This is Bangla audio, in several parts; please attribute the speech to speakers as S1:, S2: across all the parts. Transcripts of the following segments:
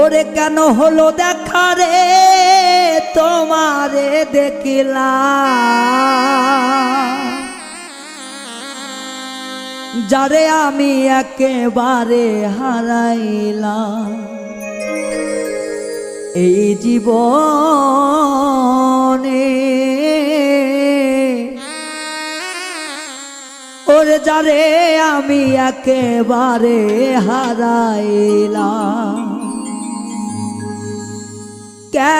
S1: ওরে কেন হলো দেখা রে? তোমারে দেখিলা যারে আমি একেবারে হারাইলাম। এই জীবনে ওরে যারে আমি একেবারে হারাইলাম।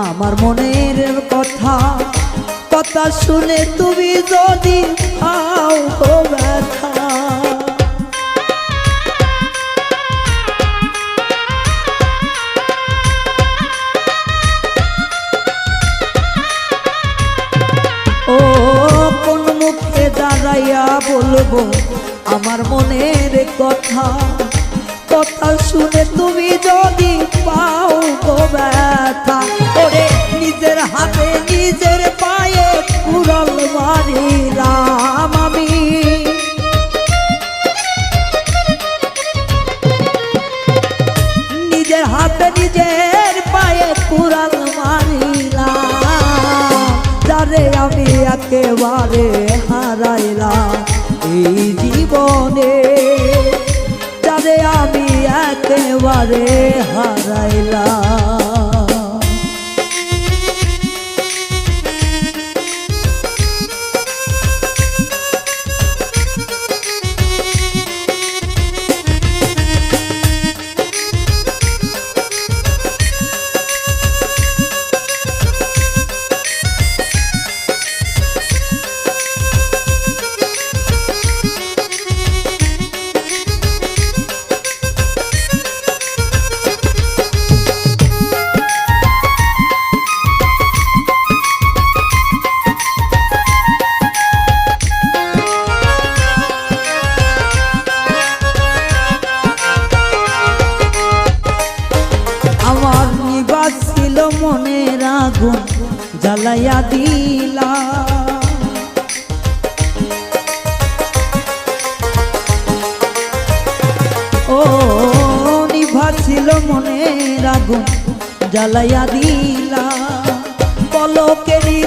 S1: আমার মনের কথা কথা শুনে তুমি যদি ও, কোন মুখে দাঁড়াইয়া বলব আমার মনের কথা কথা শুনে তুমি যদি পাও গো ব্যথা। আমি একেবারে হারাইলাম এই জীবনে। তাদের আমি একেবারে হারাইলাম। আগুন জ্বালাইয়া দিলা। ও নিভাছিল ছিল মনের আগুন জ্বালাইয়া দিলা। পলকেরই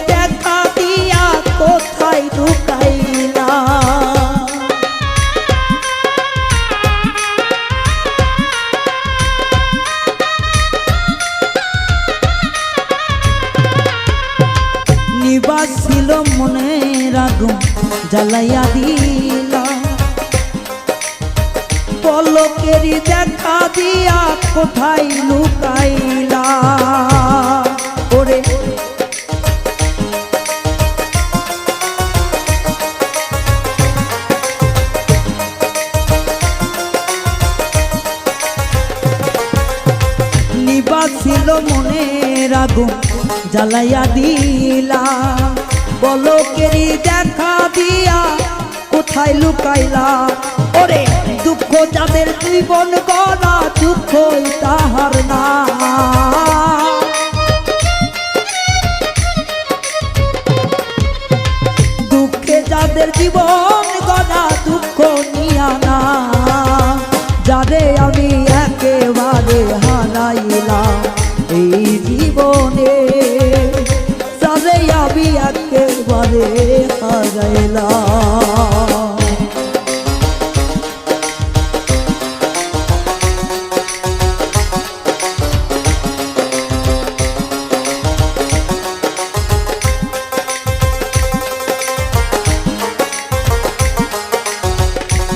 S1: ছিল মনের আগুন, জ্বালাইয়া দিলা। পলকেরই দেখা দিয়া কোথায় লুকাইলা? ওরে। ছিল মনের আগুন, জ্বালাইয়া দিলা। বলকেরই দেখা দিয়া কোথায় লুকাইলা? ওরে দুঃখ যাদের জীবন করা দুঃখই তাহার না। হারাইলাম।